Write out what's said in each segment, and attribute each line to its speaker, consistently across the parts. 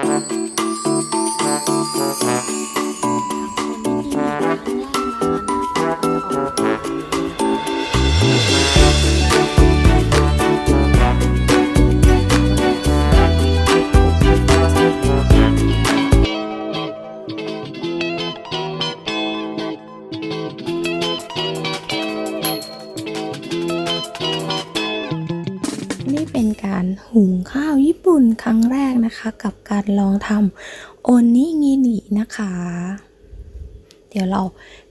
Speaker 1: นี่เป็นการหุงข้าวญี่ปุ่นครั้งแรกนะคะ กับ การลองทำโอนิงินินะคะ เดี๋ยวเรา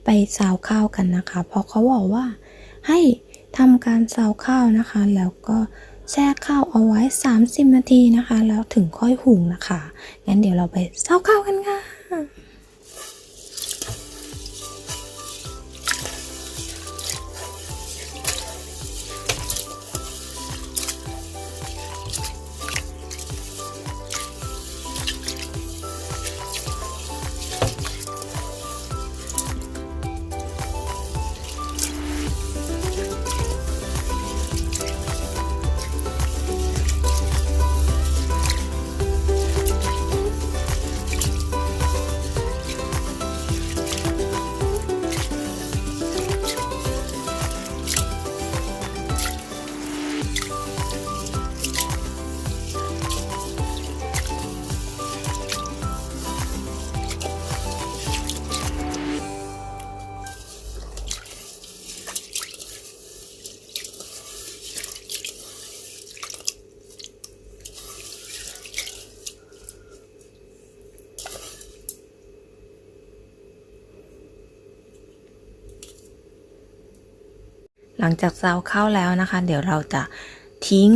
Speaker 1: ไปซาวข้าวกันนะคะ เพราะเขาบอกว่าให้ทำการซาวข้าวนะคะ แล้วก็แช่ข้าวเอาไว้ 30 นาทีนะคะ แล้วถึงค่อยหุงนะคะ งั้นเดี๋ยวเราไปซาวข้าวกัน หลังจากซาวข้าวแล้วนะคะ เดี๋ยวเราจะทิ้ง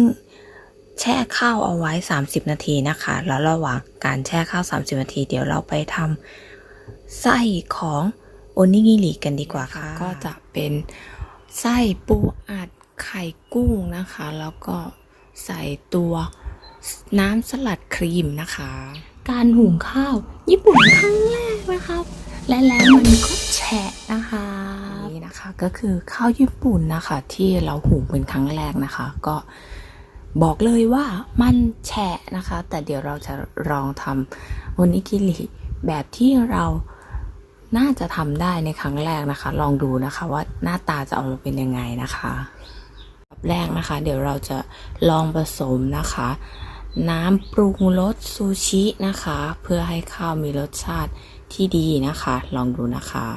Speaker 1: แช่ข้าวเอาไว้ 30 นาทีนะคะ แล้วระหว่างการแช่ข้าว 30 นาที เดี๋ยวเราไปทำไส้ของโอนิงิริกันดีกว่าค่ะ ก็จะเป็นไส้ปูอัดไข่กุ้งนะคะ แล้วก็ใส่ตัวน้ำสลัดครีมนะคะ การหุงข้าว ญี่ปุ่นครั้งแรกนะครับ และแล้วมันก็แฉะนะคะนี่นะคะก็คือข้าวญี่ปุ่นนะคะ ที่เราหุงเป็นครั้งแรกนะคะ ก็บอกเลยว่ามันแฉะนะคะ แต่เดี๋ยวเราจะลองทำโอนิกิริแบบที่เราน่าจะทำได้ในครั้งแรกนะคะ ลองดูนะคะว่าหน้าตาจะออกมาเป็นยังไงนะคะแบบแรกนะคะ เดี๋ยวเราจะลองผสมนะคะ น้ำปรุงรสซูชินะคะ เพื่อให้ข้าวมีรสชาติที่ดีนะคะ ลองดูนะคะ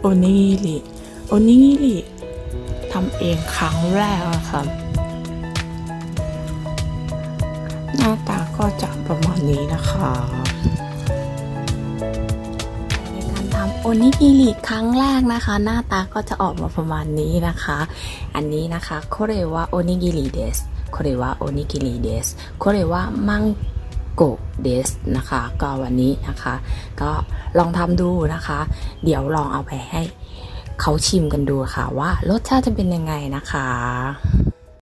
Speaker 1: โอนิงิริโอนิงิริทำเองครั้งแรกอะค่ะ หน้าตาก็จะประมาณนี้นะคะ
Speaker 2: โอนิกิริครั้งแรกนะคะ หน้าตาก็จะออกมาประมาณนี้นะคะ อันนี้นะคะเขาเรียกว่าโอนิกิริเดส โคเรวะโอนิกิริเดสโคเรวะมังโกเดสนะคะ ก็วันนี้นะคะ ก็ลองทำดูนะคะ เดี๋ยวลองเอาไปให้เขาชิมกันดูค่ะว่ารสชาติจะเป็นยังไงนะคะ